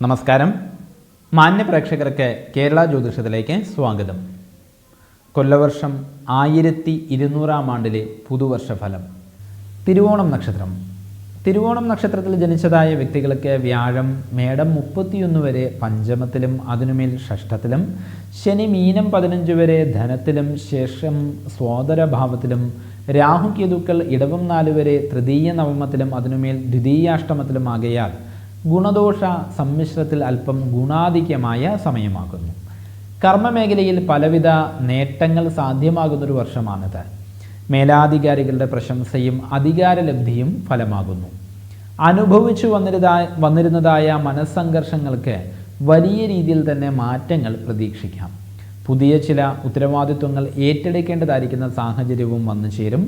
നമസ്കാരം. മാന്യ പ്രേക്ഷകർക്ക് കേരള ജ്യോതിഷത്തിലേക്ക് സ്വാഗതം. കൊല്ലവർഷം ആയിരത്തി ഇരുന്നൂറാം ആണ്ടിലെ പുതുവർഷ ഫലം തിരുവോണം നക്ഷത്രം. തിരുവോണം നക്ഷത്രത്തിൽ ജനിച്ചതായ വ്യക്തികൾക്ക് വ്യാഴം മേടം മുപ്പത്തിയൊന്ന് വരെ പഞ്ചമത്തിലും അതിനുമേൽ ഷഷ്ടത്തിലും ശനി മീനം പതിനഞ്ച് വരെ ധനത്തിലും ശേഷം സ്വാതരഭാവത്തിലും രാഹു കേതുക്കൾ ഇടവം നാല് വരെ തൃതീയ നവമത്തിലും അതിനുമേൽ ദ്വിതീയാഷ്ടമത്തിലും ആകയാൽ ഗുണദോഷ സമ്മിശ്രത്തിൽ അല്പം ഗുണാധിക്യമായ സമയമാകുന്നു. കർമ്മമേഖലയിൽ പലവിധ നേട്ടങ്ങൾ സാധ്യമാകുന്നൊരു വർഷമാണിത്. മേലാധികാരികളുടെ പ്രശംസയും അധികാരലബ്ധിയും ഫലമാകുന്നു. അനുഭവിച്ചു വന്നിരുതാ വന്നിരുന്നതായ മനസ്സംഘർഷങ്ങൾക്ക് വലിയ രീതിയിൽ തന്നെ മാറ്റങ്ങൾ പ്രതീക്ഷിക്കാം. പുതിയ ചില ഉത്തരവാദിത്വങ്ങൾ ഏറ്റെടുക്കേണ്ടതായിരിക്കുന്ന സാഹചര്യവും വന്നു ചേരും.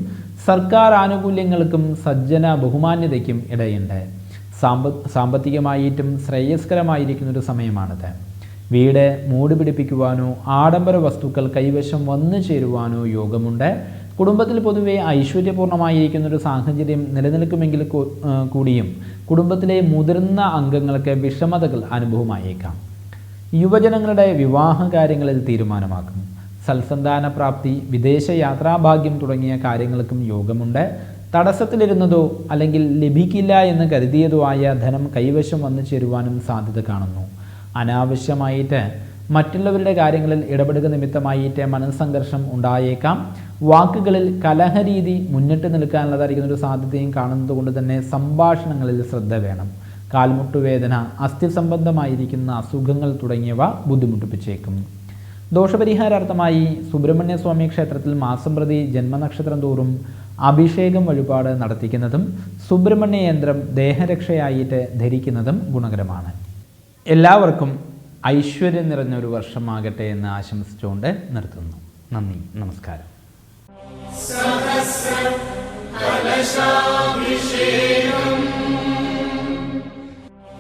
സർക്കാർ ആനുകൂല്യങ്ങൾക്കും സജ്ജന ബഹുമാന്യതയ്ക്കും ഇടയുണ്ട്. സാമ്പ സാമ്പത്തികമായിട്ടും ശ്രേയസ്കരമായിരിക്കുന്ന ഒരു സമയമാണിത്. വീട് മൂട് പിടിപ്പിക്കുവാനോ ആഡംബര വസ്തുക്കൾ കൈവശം വന്നു ചേരുവാനോ യോഗമുണ്ട്. കുടുംബത്തിൽ പൊതുവെ ഐശ്വര്യപൂർണമായിരിക്കുന്ന ഒരു സാഹചര്യം നിലനിൽക്കുമെങ്കിൽ കൂടിയും കുടുംബത്തിലെ മുതിർന്ന അംഗങ്ങൾക്ക് വിഷമതകൾ അനുഭവമായേക്കാം. യുവജനങ്ങളുടെ വിവാഹ കാര്യങ്ങളിൽ തീരുമാനമാക്കും സൽസന്താന പ്രാപ്തി വിദേശ യാത്രാഭാഗ്യം തുടങ്ങിയ കാര്യങ്ങൾക്കും യോഗമുണ്ട്. തടസ്സത്തിലിരുന്നതോ അല്ലെങ്കിൽ ലഭിക്കില്ല എന്ന് കരുതിയതോ ആയ ധനം കൈവശം വന്നു ചേരുവാനും സാധ്യത കാണുന്നു. അനാവശ്യമായിട്ട് മറ്റുള്ളവരുടെ കാര്യങ്ങളിൽ ഇടപെടുക നിമിത്തമായിട്ട് മനസ്സംഘർഷം ഉണ്ടായേക്കാം. വാക്കുകളിൽ കലഹരീതി മുന്നിട്ട് നിൽക്കാനുള്ളതായിരിക്കുന്ന ഒരു സാധ്യതയും കാണുന്നത് കൊണ്ട് തന്നെ സംഭാഷണങ്ങളിൽ ശ്രദ്ധ വേണം. കാൽമുട്ടുവേദന അസ്ഥി സംബന്ധമായിരിക്കുന്ന അസുഖങ്ങൾ തുടങ്ങിയവ ബുദ്ധിമുട്ടിപ്പിച്ചേക്കും. ദോഷപരിഹാരാർത്ഥമായി സുബ്രഹ്മണ്യസ്വാമി ക്ഷേത്രത്തിൽ മാസം പ്രതി ജന്മനക്ഷത്രം തോറും അഭിഷേകം വഴിപാട് നടത്തിക്കുന്നതും സുബ്രഹ്മണ്യ യന്ത്രം ദേഹരക്ഷയായിട്ട് ധരിക്കുന്നതും ഗുണകരമാണ്. എല്ലാവർക്കും ഐശ്വര്യം നിറഞ്ഞ ഒരു വർഷമാകട്ടെ എന്ന് ആശംസിച്ചുകൊണ്ട് നിർത്തുന്നു. നന്ദി നമസ്കാരം. കലശാഭിഷേകം